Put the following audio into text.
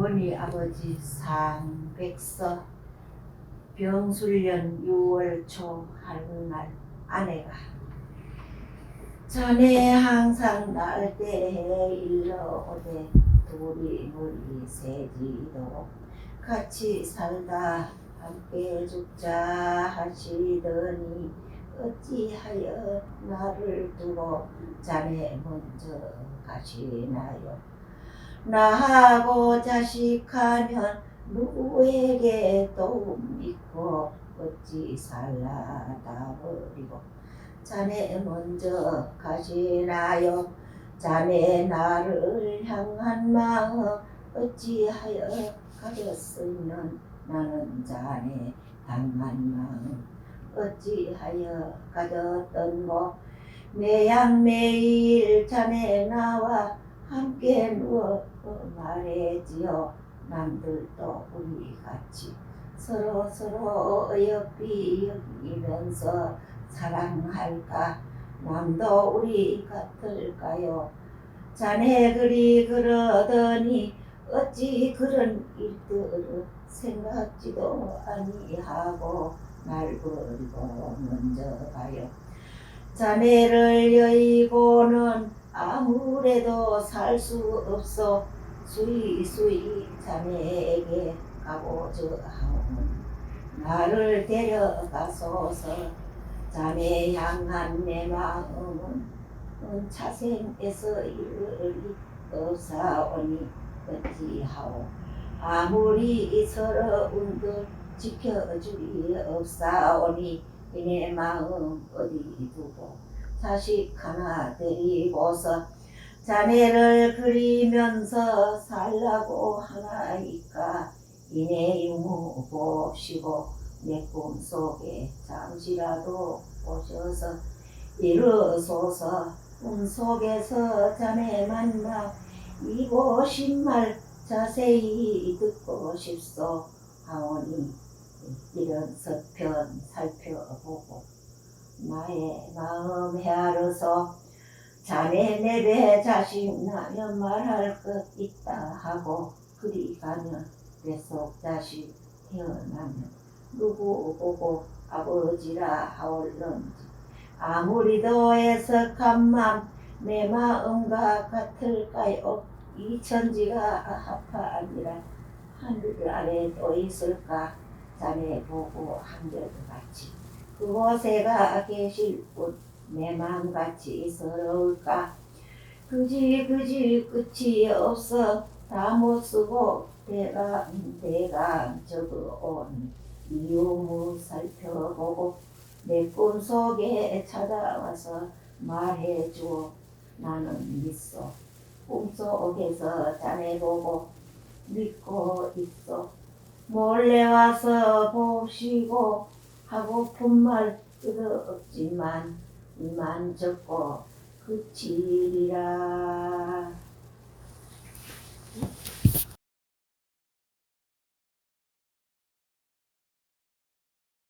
머니 아버지 상백서 병술년 6월 초 하루날 아내가 전에 항상 날 때에 일러 오되 둘이 우리 세지도록 같이 살다 함께 죽자 하시더니 어찌하여 나를 두고 자네 먼저 가시나요 나하고 자식하면 누구에게 도움 믿고 어찌 살라다 버리고. 자네 먼저 가시나요? 자네 나를 향한 마음 어찌하여 가졌으면 나는 자네 향한 마음 어찌하여 가졌던고? 매양 매일 자네 나와 함께 누워 말해지요 남들도 우리 같이 서로 서로 어여삐 여기면서 사랑할까? 남도 우리 같을까요? 자네 그리 그러더니 어찌 그런 일들을 생각지도 아니하고 날 버리고 먼저 가요. 자네를 여의고는 아무래도 살 수 없어 수이 수이 자네에게 가고자 하오는 나를 데려가소서. 자네 향한 내 마음은 차생에서 이르리 없사오니 어찌하오? 아무리 서러운들 지켜주리 없사오니 이내 마음 어디 두고 자식 하나 데리고서 자네를 그리면서 살라고 하나이까? 이내 유무 봅시고 내 꿈속에 잠시라도 오셔서 이르소서. 꿈속에서 자네 만나 이곳인 말 자세히 듣고 싶소. 하오니 이런 서편 살펴보고 나의 마음 헤아려서 자네 내배 자식 나면 말할 것 있다 하고 그리 가면 뱃속 자식 태어나면 누구 보고 아버지라 하올런지 아무리도 애석한 맘내 마음과 같을까요 이 천지가 하파 아니라 하늘 아래 또 있을까? 자네 보고 한결같이 그곳에가 계실 곳 내 마음같이 서러울까? 그지 그지 끝이 없어. 다 못 쓰고 대강 대강 적어온 이유무 살펴보고 내 꿈속에 찾아와서 말해주어. 나는 믿소 꿈속에서 자네 보고 믿고 있어. 몰래 와서 봅시고 하고픈 말 끝없지만 이만 적고 그치리라